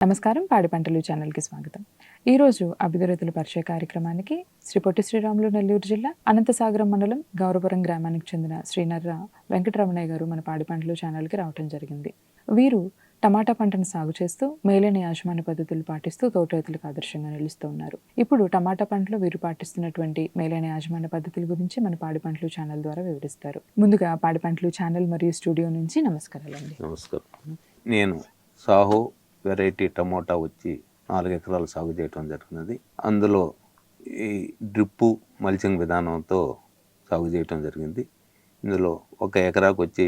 నమస్కారం పాడి పంటలు ఛానల్కి స్వాగతం. ఈరోజు అభివృద్ధుల పరిచయ కార్యక్రమానికి శ్రీ పొట్టి శ్రీరాములు నెల్లూరు జిల్లా అనంతసాగరం మండలం గౌరవపురం గ్రామానికి చెందిన శ్రీనర్ర వెంకటరమణయ్య గారు మన పాడి పంటలు ఛానల్కి రావటం జరిగింది. వీరు టమాటా పంటను సాగు చేస్తూ మేలైన యాజమాన్య పద్ధతులు పాటిస్తూ తోట రైతులకు ఆదర్శంగా నిలుస్తూ ఉన్నారు. ఇప్పుడు టమాటా పంటలో వీరు పాటిస్తున్నటువంటి మేలైన యాజమాన్య పద్ధతుల గురించి మన పాడి పంటలు ఛానల్ ద్వారా వివరిస్తారు. ముందుగా పాడి పంటలు ఛానల్ మరియు స్టూడియో నుంచి నమస్కారాలండి. నమస్కారం. నేను సాహో వెరైటీ టమోటా వచ్చి నాలుగు ఎకరాలు సాగు చేయటం జరిగినది అందులో ఈ డ్రిప్పు మల్చింగ్ విధానంతో సాగు చేయటం జరిగింది. ఇందులో ఒక ఎకరాకు వచ్చి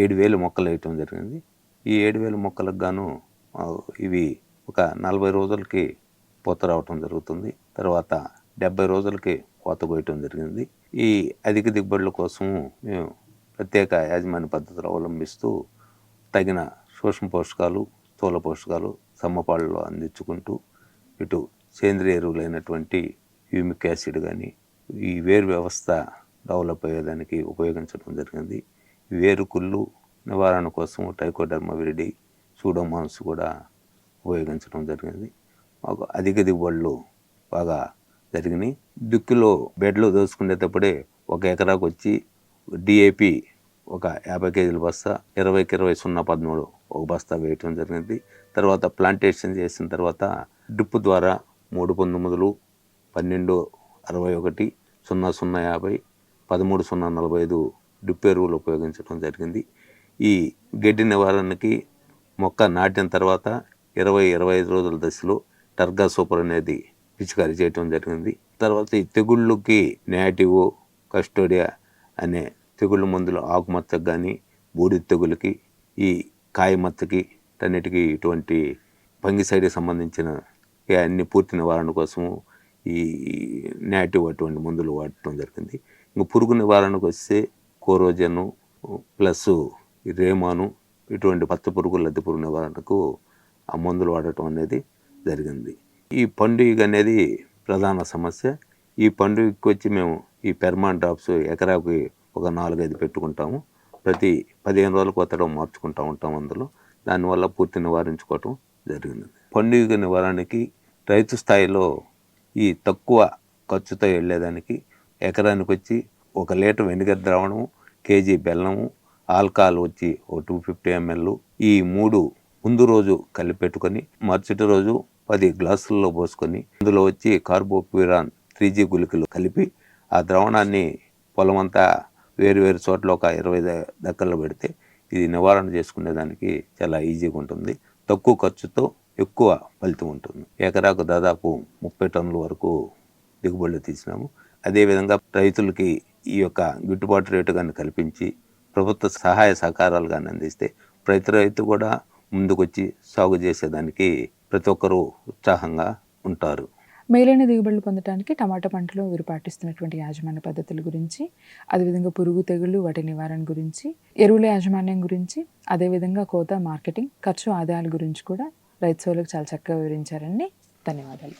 ఏడు వేలు మొక్కలు వేయటం జరిగింది. ఈ ఏడు వేల మొక్కలకు గాను ఇవి ఒక నలభై రోజులకి పూత రావటం జరుగుతుంది. తర్వాత డెబ్బై రోజులకి కోత కోయటం జరిగింది. ఈ అధిక దిగుబడుల కోసము మేము ప్రత్యేక యాజమాన్య పద్ధతులు అవలంబిస్తూ తగిన సూక్ష్మ పోషకాలు స్థూల పోషకాలు సమపాళ్ళలో అందించుకుంటూ ఇటు సేంద్రియ ఎరువులైనటువంటి హ్యూమిక్ యాసిడ్ కానీ ఈ వేరు వ్యవస్థ డెవలప్ అయ్యేదానికి ఉపయోగించడం జరిగింది. వేరు కుళ్ళు నివారణ కోసం టైకోడర్మా విరిడి సూడోమాన్స్ కూడా ఉపయోగించడం జరిగింది. మాకు అధిక దిగుబడులు బాగా జరిగినాయి. దుక్కిలో బెడ్లో దోసుకునేటప్పుడే ఒక ఎకరాకు వచ్చి డిఏపి ఒక యాభై కేజీల బస్తా ఇరవైకి ఇరవై సున్నా పదమూడు ఒక బస్తా వేయటం జరిగింది. తర్వాత ప్లాంటేషన్ చేసిన తర్వాత డ్రిప్ ద్వారా మూడు పంతొమ్మిదిలు పన్నెండు అరవై ఒకటి సున్నా సున్నా యాభై పదమూడు సున్నా నలభై ఐదు డ్రిప్ ఎరువులు ఉపయోగించడం జరిగింది. ఈ గడ్డి నివారణకి మొక్క నాటిన తర్వాత ఇరవై ఇరవై ఐదు రోజుల దశలో టర్గా సూపర్ అనేది పిచికారీ చేయటం జరిగింది. తర్వాత ఈ తెగుళ్ళకి నేటివ్ కస్టోడియా అనే తెగుళ్ళ మందులు ఆకుమత్తకు కానీ బూడిద తెగులకి ఈ కాయమత్తకి అన్నిటికీ ఇటువంటి పంగిసైడ్కి సంబంధించిన అన్ని పూర్తి నివారణ కోసము ఈ నేటివ్ అటువంటి మందులు వాడటం జరిగింది. ఇంకా పురుగు నివారణకు వస్తే కోరోజను ప్లస్ రేమాను ఇటువంటి పచ్చ పురుగు లద్దె పురుగు నివారణకు ఆ మందులు వాడటం అనేది జరిగింది. ఈ పండుగ అనేది ప్రధాన సమస్య. ఈ పండుగకి వచ్చి మేము ఈ పెర్మాన్ డ్రాప్స్ ఎకరాకి ఒక నాలుగైదు పెట్టుకుంటాము. ప్రతి పదిహేను రోజులకు కొత్తడం మార్చుకుంటూ ఉంటాం అందులో. దానివల్ల పూర్తి నివారించుకోవటం జరిగింది. పండుగ నివారణకి రైతు స్థాయిలో ఈ తక్కువ ఖర్చుతో వెళ్ళేదానికి ఎకరానికి వచ్చి ఒక లీటర్ వెనిగర్ ద్రావణము కేజీ బెల్లము ఆల్కహాల్ వచ్చి ఒక టూ ఫిఫ్టీ ఎంఎల్ ఈ మూడు ముందు రోజు కలిపెట్టుకొని మరుసటి రోజు పది గ్లాసుల్లో పోసుకొని అందులో వచ్చి కార్బోప్యూరాన్ త్రీ జీ గుళికలు కలిపి ఆ ద్రావణాన్ని పొలమంతా వేరు వేరు చోట్ల ఒక ఇరవై దక్కలు పెడితే ఇది నివారణ చేసుకునేదానికి చాలా ఈజీగా ఉంటుంది. తక్కువ ఖర్చుతో ఎక్కువ ఫలితం ఉంటుంది. ఎకరాకు దాదాపు ముప్పై టన్నుల వరకు దిగుబడులు తీసినాము. అదేవిధంగా రైతులకి ఈ యొక్క గిట్టుబాటు రేటు కానీ కల్పించి ప్రభుత్వ సహాయ సహకారాలు కానీ అందిస్తే ప్రతి రైతు కూడా ముందుకొచ్చి సాగు చేసేదానికి ప్రతి ఒక్కరూ ఉత్సాహంగా ఉంటారు. మేలైన దిగుబడులు పొందడానికి టమాటా పంటలో వీరు పాటిస్తున్నటువంటి యాజమాన్య పద్ధతుల గురించి అదేవిధంగా పురుగు తెగుళ్ళు వాటి నివారణ గురించి ఎరువుల యాజమాన్యం గురించి అదేవిధంగా కోత మార్కెటింగ్ ఖర్చు ఆదాయాల గురించి కూడా రైతు సోలకు చాలా చక్కగా వివరించారండి ధన్యవాదాలు.